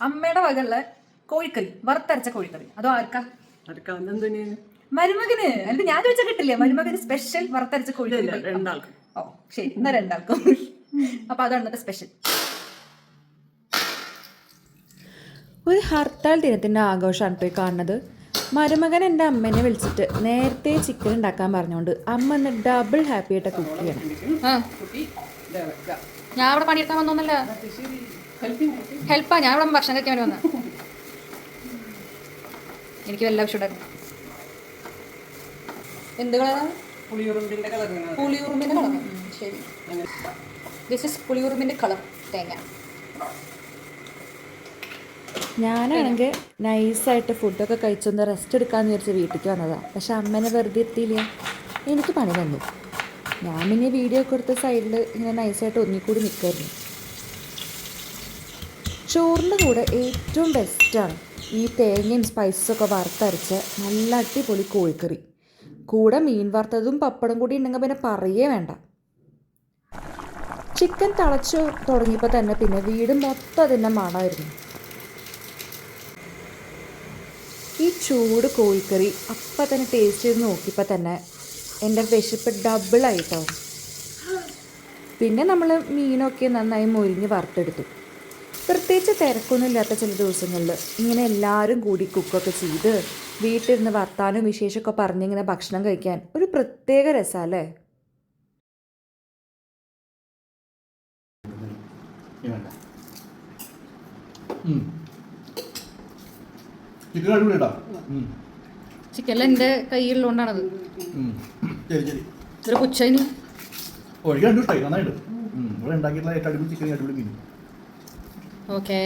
അമ്മയുടെ വകയുള്ള കോഴിക്കറി വറുത്തരച്ച കോഴിക്കറി. അതോ ആർക്കാ? മരുമകന്. അല്ലെങ്കിൽ ഞാൻ ചോദിച്ചാൽ കിട്ടില്ലേ? മരുമകന് സ്പെഷ്യൽ വറുത്തരച്ച കോഴിക്കറി. ഓ ശരി എന്നാ രണ്ടാൾക്കും. അപ്പൊ അതാണ് ഇന്നത്തെ സ്പെഷ്യൽ ഒരു ഹർത്താൽ ദിനത്തിന്റെ ആഘോഷമാണ് പോയി കാണുന്നത്. മരുമകൻ എന്റെ അമ്മേനെ വിളിച്ചിട്ട് നേരത്തെ ചിക്കൻ ഉണ്ടാക്കാൻ പറഞ്ഞുകൊണ്ട് അമ്മ ഇന്ന് ഡബിൾ ഹാപ്പി ആയിട്ട് കുക്ക് ചെയ്യണം. ഞാൻ അവിടെ പണിയെടുക്കാൻ വന്നോന്നല്ല? ഹെൽപ്പാ ഞാൻ ഇവിടെ ഭക്ഷണം കഴിക്കാൻ വേണ്ടി വന്ന എനിക്ക് വല്ല ആവശ്യമുണ്ടായിരുന്നു എന്ത് കളറാണ് പുളിയുറുമ്പിന്റെ കളർ ശരി. ദിസ് ഇസ് കളർ തേങ്ങ. ഞാനാണെങ്കിൽ നൈസായിട്ട് ഫുഡൊക്കെ കഴിച്ചൊന്ന് റെസ്റ്റ് എടുക്കാമെന്ന് വിചാരിച്ച് വീട്ടിലേക്ക് വന്നതാണ് പക്ഷെ അമ്മനെ വെറുതെ എത്തിയില്ല. എനിക്ക് പണി തന്നു. ഞാൻ പിന്നെ വീഡിയോ ഒക്കെ എടുത്ത സൈഡിൽ ഇങ്ങനെ നൈസായിട്ട് ഒന്നിക്കൂടി നിൽക്കായിരുന്നു ചോറിന്റെ കൂടെ ഏറ്റവും ബെസ്റ്റാണ് ഈ തേങ്ങയും സ്പൈസസും ഒക്കെ വറുത്തരച്ച നല്ല അടിപൊളി കോഴിക്കറി. കൂടെ മീൻ വറുത്തതും പപ്പടം കൂടി ഉണ്ടെങ്കിൽ പിന്നെ പറയേ വേണ്ട. ചിക്കൻ തിളച്ചു തുടങ്ങിയപ്പോൾ തന്നെ പിന്നെ വീട് മൊത്തം അതിന്റെ മണമായിരുന്നു. ഈ ചൂട് കോഴിക്കറി അപ്പം തന്നെ ടേസ്റ്റ് ചെയ്ത് നോക്കിയപ്പോൾ തന്നെ എന്റെ വിശപ്പ് ഡബിളായിട്ടാവും പിന്നെ നമ്മൾ മീനൊക്കെ നന്നായി മൊരിഞ്ഞ് വറുത്തെടുത്തു. പ്രത്യേകിച്ച് തിരക്കൊന്നുമില്ലാത്ത ചില ദിവസങ്ങളിൽ ഇങ്ങനെ എല്ലാവരും കൂടി കുക്കൊക്കെ ചെയ്ത് വീട്ടിലിരുന്ന് വർത്താനും വിശേഷമൊക്കെ പറഞ്ഞിങ്ങനെ ഭക്ഷണം കഴിക്കാൻ ഒരു പ്രത്യേക രസമല്ലേ? ചിക്കൻ എന്റെ എന്റെ കയ്യിലുള്ളതുകൊണ്ടാണത് ഒരു നന്നായിട്ട്. ഇവിടെ ഉണ്ടാക്കിയിട്ടുള്ള ഏറ്റവും അടിപൊളി ചിക്കൻ അടിപൊളി മീൻ. ഓക്കെ